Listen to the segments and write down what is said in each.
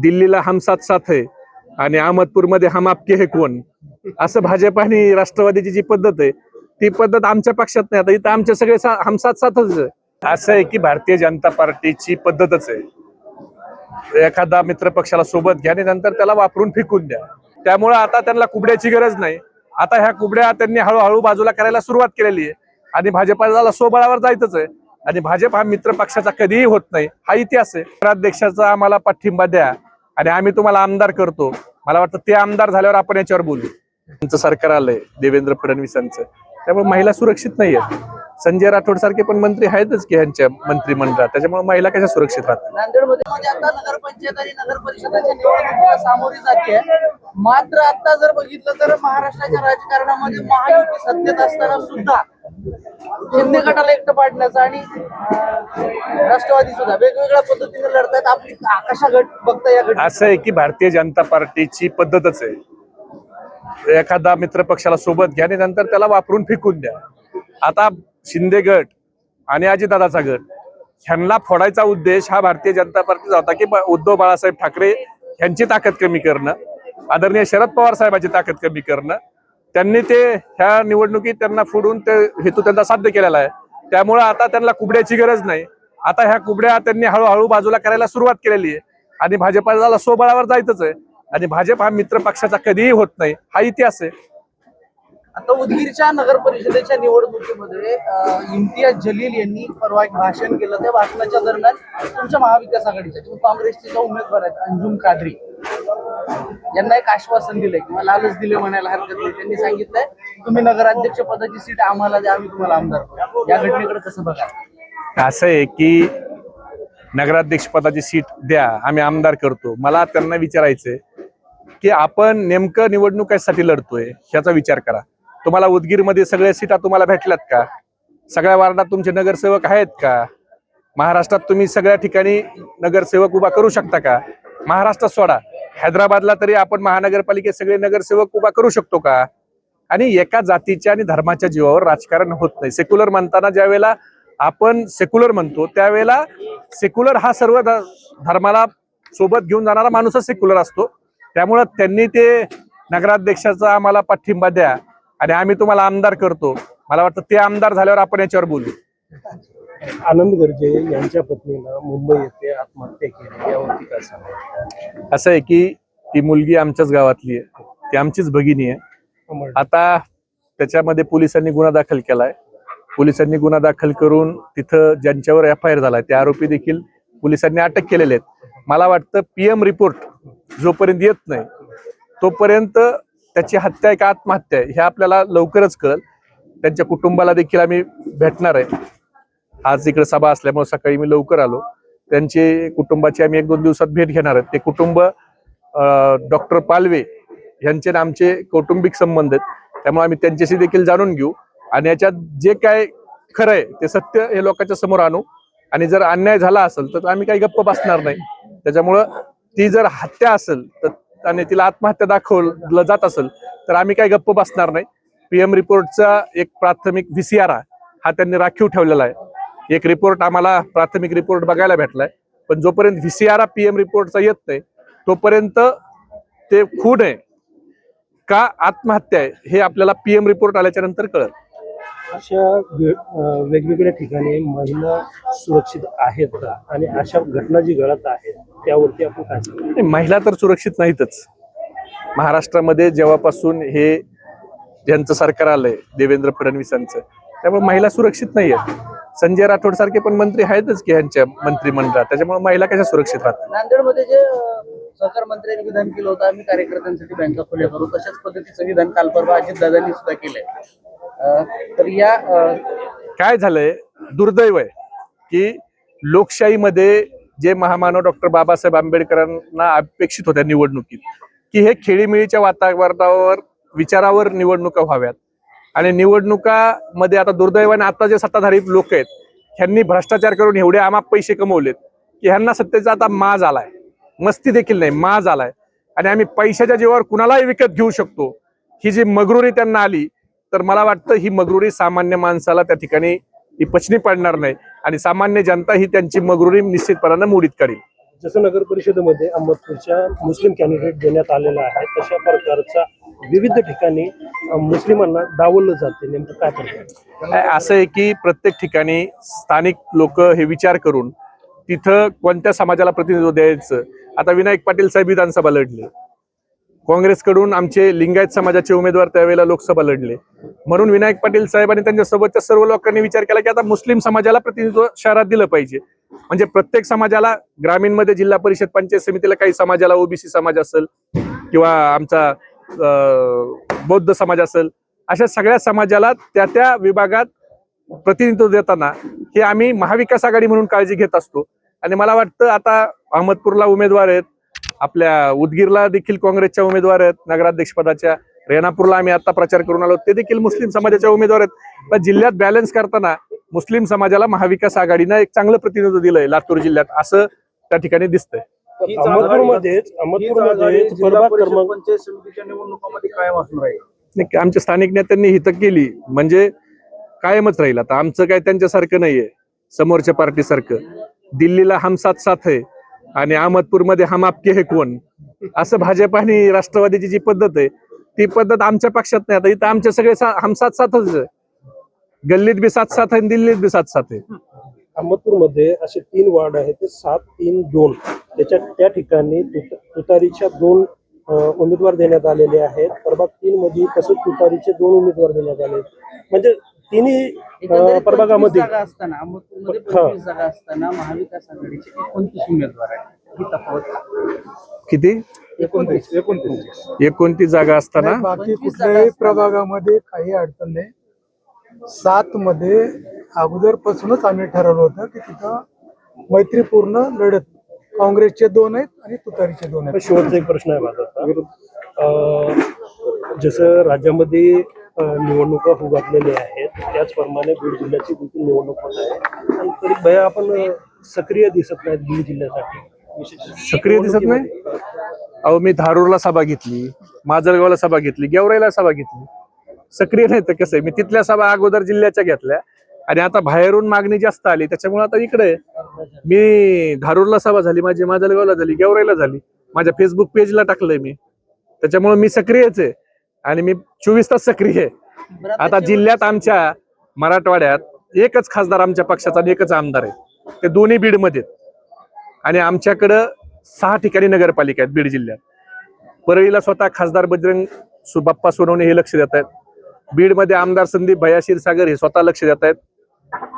दिल्लीला हम साथ साथ आहे आणि अहमदपूरमध्ये हम आपके हे कोण? असं भाजप आणि राष्ट्रवादीची जी पद्धत आहे ती पद्धत आमच्या पक्षात नाही. आता इथं आमचे सगळे सा- हम साथ साथच आहे. असं आहे की भारतीय जनता पार्टीची पद्धतच आहे. एखादा मित्र पक्षाला सोबत घ्या आणि नंतर त्याला वापरून फेकून द्या. त्यामुळे आता त्यांना कुबड्याची गरज नाही. आता ह्या कुबड्या त्यांनी हळूहळू बाजूला करायला सुरुवात केलेली आहे. आणि भाजपाला सोबळावर जायचंच आहे. आणि भाजप हा मित्र पक्षाचा कधीही होत नाही. हा इतिहास आहे. नगराध्यक्षाचा आम्हाला पाठिंबा द्या. आणि आम्ही तुम्हाला आमदार करतो. मला वाटतं ते आमदार झाल्यावर आपण याच्यावर बोलू. त्यांचं सरकार आलंय देवेंद्र फडणवीसांचं. त्यामुळे महिला सुरक्षित नाही आहेत संजय राठोड सारखे पण मंत्री आहेतच की ह्यांच्या मंत्रिमंडळात. त्याच्यामुळे महिला कशा सुरक्षित राहतात? नांदेडमध्ये मध्ये आता नगरपंचायत आणि नगर परिषदेच्या निवडणुकीला सामोरी जाते मात्र आता जर बघितलं तर महाराष्ट्राच्या राजकारणामध्ये महायुती सत्तेत असताना सुद्धा शिंदे गटाला एकटं पाडण्याचा आणि राष्ट्रवादी सुद्धा वेगवेगळ्या पद्धतीने लढतायत. आपली कशा गट बघता या गट असं आहे की भारतीय जनता पार्टीची पद्धतच आहे. एखादा मित्र पक्षाला सोबत घ्या आणि नंतर त्याला वापरून फेकून द्या. आता शिंदे गट आणि अजितदादाचा गट. ह्यांना फोडायचा उद्देश हा भारतीय जनता पार्टीचा होता की उद्धव बाळासाहेब ठाकरे यांची ताकद कमी करणं आदरणीय शरद पवार साहेबांची ताकद कमी करणं. त्यांनी ते ह्या निवडणुकीत त्यांना फोडून ते हेतू त्यांचा साध्य केलेला आहे. त्यामुळे आता त्यांना कुबड्याची गरज नाही. आता ह्या कुबड्या त्यांनी हळूहळू बाजूला करायला सुरुवात केलेली आहे. आणि भाजपाला स्वबळावर जायचंच आहे. आणि भाजप हा मित्र पक्षाचा कधीही होत नाही. हा इतिहास आहे. आता उदगीरच्या नगर परिषदेच्या निवडणुकीमध्ये इम्तियाज जलील यांनी परवा एक भाषण केलं. त्या भाषणाच्या दरम्यान तुमच्या महाविकास आघाडीच्या किंवा काँग्रेसचे ज्या उमेदवार आहेत अंजुम कादरी. यांना एक आश्वासन दिलंय किंवा लालच दिले म्हणायला हरकत नाही. त्यांनी सांगितलंय तुम्ही नगराध्यक्ष पदाची सीट आम्हाला द्या आम्ही तुम्हाला आमदार या घटनेकडे कसं बघा असं आहे की नगराध्यक्ष पदाची सीट द्या आम्ही आमदार करतो. मला त्यांना विचारायचंय की आपण नेमकं निवडणूक कशासाठी लढतोय ह्याचा विचार करा. तुम्हाला उदगीरमध्ये सगळ्या सीटा तुम्हाला भेटल्यात का? सगळ्या वार्डात तुमचे नगरसेवक आहेत का? महाराष्ट्रात तुम्ही सगळ्या ठिकाणी नगरसेवक उभा करू शकता का? महाराष्ट्रात सोडा. हैदराबादला तरी आपण महानगरपालिकेत सगळे नगरसेवक उभा करू शकतो का? आणि एका जातीच्या आणि धर्माच्या जीवावर राजकारण होत नाही. सेक्युलर म्हणताना ज्या वेळेला आपण सेक्युलर म्हणतो त्यावेळेला सेक्युलर हा सर्व ध- धर्माला सोबत घेऊन जाणारा माणूसच सेक्युलर असतो. त्यामुळं त्यांनी ते नगराध्यक्षाचा आम्हाला पाठिंबा द्या. आणि आम्ही तुम्हाला आमदार करतो. मला वाटतं ते आमदार झाल्यावर आपण याच्यावर बोलू. आनंद गर्जे यांच्या पत्नीनं मुंबई येथे आत्महत्या केली यावरती काय सांगा असं आहे की ती मुलगी आमच्याच गावातली आहे. ती आमचीच भगिनी आहे. आता त्याच्यामध्ये पोलिसांनी गुन्हा दाखल केलाय. पोलिसांनी गुन्हा दाखल करून तिथं ज्यांच्यावर एफ आय आर झालाय ते आरोपी देखील पोलिसांनी अटक केलेले आहेत. मला वाटतं पीएम रिपोर्ट जोपर्यंत येत नाही तोपर्यंत त्याची हत्या आहे का आत्महत्या आहे. हे आपल्याला लवकरच कळेल. त्यांच्या कुटुंबाला देखील आम्ही भेटणार आहे. आज इकडे सभा असल्यामुळे सकाळी मी लवकर आलो. त्यांचे कुटुंबाची आम्ही एक दोन दिवसात भेट घेणार आहेत ते कुटुंब डॉक्टर पालवे यांचे आमचे कौटुंबिक संबंध आहेत. त्यामुळे आम्ही त्यांच्याशी देखील जाणून घेऊ. आणि याच्यात जे काय खरं आहे ते सत्य हे लोकांच्या समोर आणू. आणि जर अन्याय झाला असेल तर आम्ही काही गप्प बसणार नाही. त्याच्यामुळं ती जर हत्या असेल तर आणि तिला आत्महत्या दाखवलं जात असेल तर आम्ही काही गप्प बसणार नाही. पीएम रिपोर्टचा एक प्राथमिक व्हीसीआर हा त्यांनी राखीव ठेवलेला आहे. एक रिपोर्ट आम्हाला प्राथमिक रिपोर्ट बघायला भेटलाय. पण जोपर्यंत व्हीसीआर पीएम रिपोर्टचा येत नाही तोपर्यंत ते खून आहे. का आत्महत्या आहे हे आपल्याला पीएम रिपोर्ट आल्याच्यानंतर कळत अशा वेगवेगळ्या ठिकाणी महिला सुरक्षित आहेत का? आणि अशा घटना जी घडत आहेत त्यावरती आपण काय महिला तर सुरक्षित नाहीतच. महाराष्ट्रामध्ये जेव्हापासून हे ज्यांचं सरकार आलंय देवेंद्र फडणवीसांचं त्यामुळे महिला सुरक्षित नाही आहेत संजय राठोड सारखे पण मंत्री आहेतच की ह्यांच्या मंत्रिमंडळात. त्याच्यामुळे महिला कशा सुरक्षित राहतात? नांदेडमध्ये जे सहकार मंत्र्यांनी विधान केलं होतं आम्ही कार्यकर्त्यांसाठी बँका खुल्या करू तशाच पद्धतीचं विधान काल परवा अजितदादांनी सुद्धा केलंय. तर या काय झालंय? दुर्दैव आहे की लोकशाहीमध्ये जे महामानव डॉक्टर बाबासाहेब आंबेडकरांना अपेक्षित होत्या निवडणुकीत की हे खेळीमेळीच्या वातावरणावर विचारावर निवडणुका व्हाव्यात. आणि निवडणुकामध्ये आता दुर्दैवाने आता जे सत्ताधारी लोक आहेत ह्यांनी भ्रष्टाचार करून एवढे आमाप पैसे कमवलेत की ह्यांना सत्तेचा आता माज आलाय. मस्ती देखील नाही माज आलाय. आणि आम्ही पैशाच्या जीवावर कुणालाही विकत घेऊ शकतो. ही जी मगरुरी त्यांना आली तर मला वाटतं ही मगरुरी सामान्य माणसाला त्या ठिकाणी ही पचनी पडणार नाही. आणि सामान्य जनता ही त्यांची मगरुरी निश्चितपणानं मोडीत काढेल जसं नगर परिषदेमध्ये अहमदपूरच्या मुस्लिम कॅन्डिडेट देण्यात आलेला आहे तशा प्रकारचा विविध ठिकाणी मुस्लिमांना डावललं जाते. नेमकं काय काय असं आहे की प्रत्येक ठिकाणी स्थानिक लोक हे विचार करून तिथं कोणत्या समाजाला प्रतिनिधित्व द्यायचं? आता विनायक पाटील साहेब विधानसभा लढले. काँग्रेसकडून आमचे लिंगायत समाजाचे उमेदवार त्यावेळेला लोकसभा लढले. म्हणून विनायक पाटील साहेब आणि सर्व लोकांनी विचार केला की आता मुस्लिम समाजाला प्रतिनिधित्व शहरात दिलं पाहिजे. म्हणजे प्रत्येक समाजाला ग्रामीणमध्ये जिल्हा परिषद पंचायत समितीला काही समाजाला ओबीसी समाज असेल किंवा आमचा अं, बौद्ध समाज असेल अशा सगळ्या समाजाला त्या त्या विभागात प्रतिनिधित्व देताना हे आम्ही महाविकास आघाडी म्हणून काळजी घेत असतो. आणि मला वाटतं आता अहमदपूरला उमेदवार आहेत आपल्या उदगीरला देखील काँग्रेसच्या उमेदवार आहेत. नगराध्यक्ष पदाच्या रेणापूरला आम्ही आता प्रचार करून आलो. ते देखील मुस्लिम समाजाच्या उमेदवार आहेत. पण जिल्ह्यात बॅलन्स करताना मुस्लिम समाजाला महाविकास आघाडीनं एक चांगलं प्रतिनिधित्व दिलंय लातूर जिल्ह्यात. असं त्या ठिकाणी दिसतंय. आमच्या स्थानिक नेत्यांनी हित केली. म्हणजे कायमच राहील. आता आमचं काय त्यांच्यासारखं नाहीये. समोरच्या पार्टी सारखं दिल्लीला हम साथ साथ आहे. आणि अहमदपूरमध्ये हम आपके हे कोण? असं भाजप आणि राष्ट्रवादीची जी पद्धत आहे ती पद्धत आमच्या पक्षात नाही. आता इथं आमचे सगळे हम साथ साथच आहे. गल्लीत बी साथ साथ आहे आणि दिल्लीत बी साथ साथ आहे. अहमदपूरमध्ये असे तीन वार्ड आहेत ते सात तीन दोन. त्याच्या त्या ठिकाणी तुतारीच्या दोन उमेदवार देण्यात आलेले आहेत. प्रभाग तीन मध्ये तसेच तुतारीचे दोन उमेदवार देण्यात आले म्हणजे तिन्ही प्रभागामध्ये. 25 जागा असताना अहमदपूरमध्ये. पंचवीस जागा असताना महाविकास आघाडीचे एकोणतीस उमेदवार आहेत. ही तफावत किती? एकोणतीस. एकोणतीस. एकोणतीस जागा असताना? बाकी कुठल्याही. प्रभागामध्ये काही अडचण नाही. सात मध्ये अगोदरपासूनच आम्ही ठरवलं होतं की तिथं मैत्रीपूर्ण लढत काँग्रेसचे दोन आहेत आणि तुतारीचे दोन आहेत. शेवटचा एक प्रश्न आहे माझा जसं राज्यामध्ये निवडणुका होऊ घातलेल्या आहेत. त्याचप्रमाणे बीड जिल्ह्याची देखील निवडणूक होत आहे. आणि तरी भया आपण सक्रिय दिसत नाहीत बीड जिल्ह्यासाठी. सक्रिय दिसत नाही? अहो मी धारूरला सभा घेतली माजलगावला सभा घेतली गेवराईला सभा घेतली. सक्रिय नाही तर कसं आहे? मी तिथल्या सभा अगोदर जिल्ह्याच्या घेतल्या. आणि आता बाहेरून मागणी जास्त आली त्याच्यामुळे आता इकडे. मी धारूरला सभा झाली माझी माजलगावला झाली गेवराईला झाली. माझ्या फेसबुक पेजला टाकलंय मी. त्याच्यामुळे मी सक्रियच आहे. आणि मी चोवीस तास सक्रिय आहे. आता जिल्ह्यात आमच्या मराठवाड्यात एकच खासदार आमच्या पक्षाचा आणि एकच आमदार आहे. ते दोन्ही बीडमध्ये. आणि आमच्याकडं सहा ठिकाणी नगरपालिका आहेत बीड जिल्ह्यात. परळीला स्वतः खासदार बजरंग बाप्पा सोनवणे हे लक्ष देत आहेत. बीडमध्ये आमदार संदीप भया क्षीरसागर हे स्वतः लक्ष देत आहेत.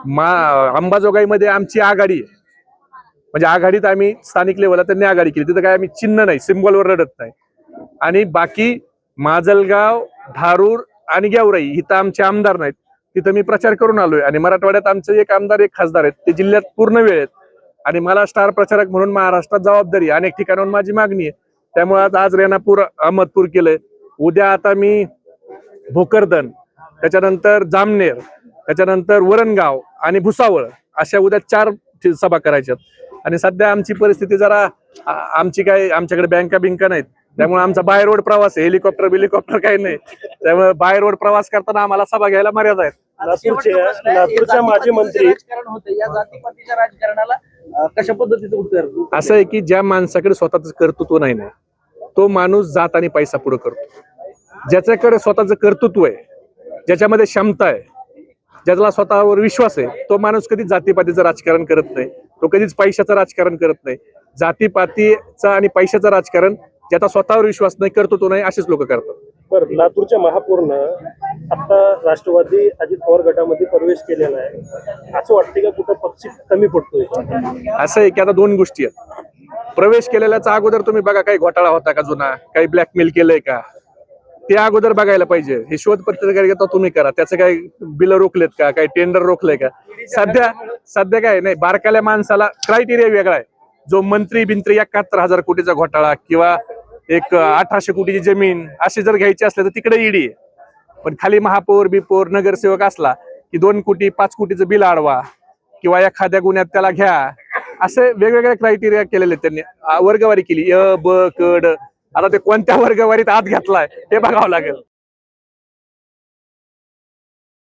मा अंबाजोगाईमध्ये आमची आघाडी आहे. म्हणजे आघाडीत आम्ही स्थानिक लेवलला त्यांनी आघाडी केली. तिथं काय आम्ही चिन्ह नाही सिम्बॉलवर रडत नाही. आणि बाकी माजलगाव धारूर आणि गेवराई इथं आमचे आमदार नाहीत. तिथं मी प्रचार करून आलोय आणि मराठवाड्यात आमचे एक आमदार एक खासदार आहेत. ते जिल्ह्यात पूर्ण वेळ आहेत. आणि मला स्टार प्रचारक म्हणून महाराष्ट्रात जबाबदारी अनेक ठिकाणाहून माझी मागणी आहे. त्यामुळे आज आज रेणापूर अहमदपूर केलंय. उद्या आता मी भोकरदन त्याच्यानंतर जामनेर त्याच्यानंतर वरणगाव आणि भुसावळ अशा उद्या चार सभा करायच्यात. आणि सध्या आमची परिस्थिती जरा आमची काय आमच्याकडे बँका बिंका नाहीत. त्यामुळे आमचा बाय रोड प्रवास आहे. हेलिकॉप्टर बिलिकॉप्टर काही नाही. त्यामुळे बाय रोड प्रवास करताना आम्हाला सभा घ्यायला मर्यादा आहेत. आता शेवटचा लातूरचे- प्रश्न आहे, हे लातूरच्या माजी मंत्री- राजकारण होतं. या जातीपातीच्या राजकारणाला कशा पद्धतीचं उत्तर? असं आहे की ज्या माणसाकडे स्वतःच कर्तृत्व नाही ना तो माणूस जात आणि पैसा पुढे करतो. ज्याच्याकडे स्वतःचं कर्तृत्व आहे ज्याच्यामध्ये क्षमता आहे ज्याला स्वतःवर विश्वास आहे तो माणूस कधीच जातीपातीचं राजकारण करत नाही. तो कधीच पैशाचं राजकारण करत नाही. जातीपातीचं आणि पैशाचं राजकारण ज्याचा स्वतःवर विश्वास नाही कर्तृत्व नाही असेच लोक करतात. बरं लातूरच्या महापौरनं आता राष्ट्रवादी अजित पवार गटामध्ये प्रवेश केलेला आहे. असं वाटतं का कुठं पक्ष कमी पडतोय? असं आहे की आता दोन गोष्टी आहेत. प्रवेश केलेल्याचा अगोदर तुम्ही बघा काही घोटाळा होता का जुना? काही ब्लॅकमेल केलंय का? ते अगोदर बघायला पाहिजे. हे शोध पत्रकारिता तुम्ही करा. त्याचं काही बिल रोखलेत का? काही टेंडर रोखलंय का? सध्या सध्या काय नाही बारकाल्या माणसाला क्रायटेरिया वेगळा आहे. जो मंत्री बिंत्री एकाहत्तर हजार कोटीचा घोटाळा किंवा एक अठराशे कोटीची जमीन अशी जर घ्यायची असले तर तिकडे ईडी आहे. पण खाली महापौर बिपौर नगरसेवक असला की दोन कोटी पाच कोटीचं बिल आडवा किंवा एखाद्या गुन्ह्यात त्याला घ्या. असे वेगवेगळे क्रायटेरिया केलेले त्यांनी. वर्गवारी केली. अ ब क ड. आता ते कोणत्या वर्गवारीत आत घातलाय ते बघावं लागेल.